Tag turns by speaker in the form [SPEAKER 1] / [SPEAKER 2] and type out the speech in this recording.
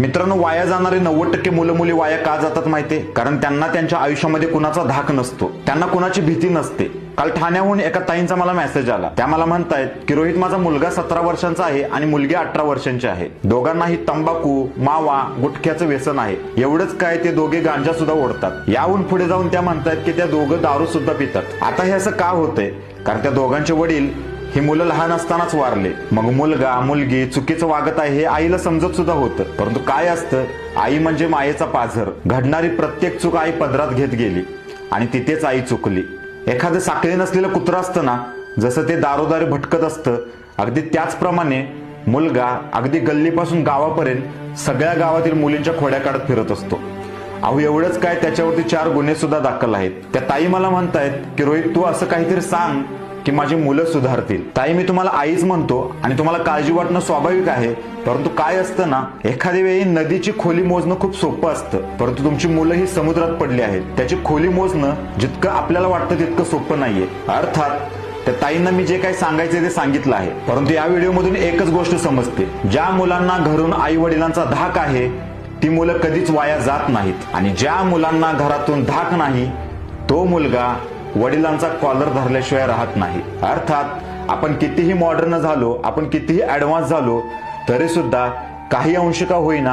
[SPEAKER 1] मित्रांनो वाया जाणारे नव्वद टक्के मुलं मुली वाया का जातात माहितीये? कारण त्यांना त्यांच्या आयुष्यामध्ये कुणाचा धाक नसतो. त्यांना कुणाची भीती नसते. काल ठाण्याहून एका ताईंचा मला मेसेज आला. त्या मला म्हणतायत की रोहित माझा मुलगा सतरा वर्षांचा आहे आणि मुलगी अठरा वर्षांची आहे. दोघांनाही तंबाखू मावा गुटख्याचं व्यसन आहे. एवढंच काय ते दोघे गांजा सुद्धा ओढतात. याहून पुढे जाऊन त्या म्हणतायत की त्या दोघं दारू सुद्धा पितात. आता हे असं का होतंय? कारण त्या दोघांचे वडील ही मुलं लहान असतानाच वारले. मग मुलगा मुलगी चुकीचं वागत आहे हे आईला समजत सुद्धा होतं. परंतु काय असतं? आई म्हणजे मायेचा पाझर. घडणारी प्रत्येक चूक आई पदरात घेत गेली. आणि तिथेच आई चुकली. एखादं साखळी नसलेलं कुत्रं असतं ना जसं ते दारोदारी भटकत असतं अगदी त्याचप्रमाणे मुलगा अगदी गल्लीपासून गावापर्यंत सगळ्या गावातील मुलींच्या खोड्या काढत फिरत असतो. अहो एवढंच काय त्याच्यावरती चार गुन्हे सुद्धा दाखल आहेत. त्या ताई मला म्हणतायत की रोहित तू असं काहीतरी सांग. की माझी मुलं सुधारतील. ताई मी तुम्हाला आईच म्हणतो आणि तुम्हाला काळजी वाटणं स्वाभाविक आहे परंतु काय असतं ना एखाद्या वेळी नदीची खोली मोजणं खूप सोपं असतं. परंतु तुमची मुलं ही समुद्रात पडली आहेत. त्याची खोली मोजणं जितकं आपल्याला वाटतं तितकं सोपं नाहीये. अर्थात त्या ताईंना मी जे काही सांगायचे ते सांगितलं आहे. परंतु या व्हिडिओमधून एकच गोष्ट समजते. ज्या मुलांना घरून आई वडिलांचा धाक आहे ती मुलं कधीच वाया जात नाहीत. आणि ज्या मुलांना घरातून धाक नाही तो मुलगा वडिलांचा कॉलर धरल्याशिवाय राहत नाही. अर्थात आपण कितीही मॉडर्न झालो आपण कितीही ऍडव्हान्स झालो तरी सुद्धा काही अंश का होईना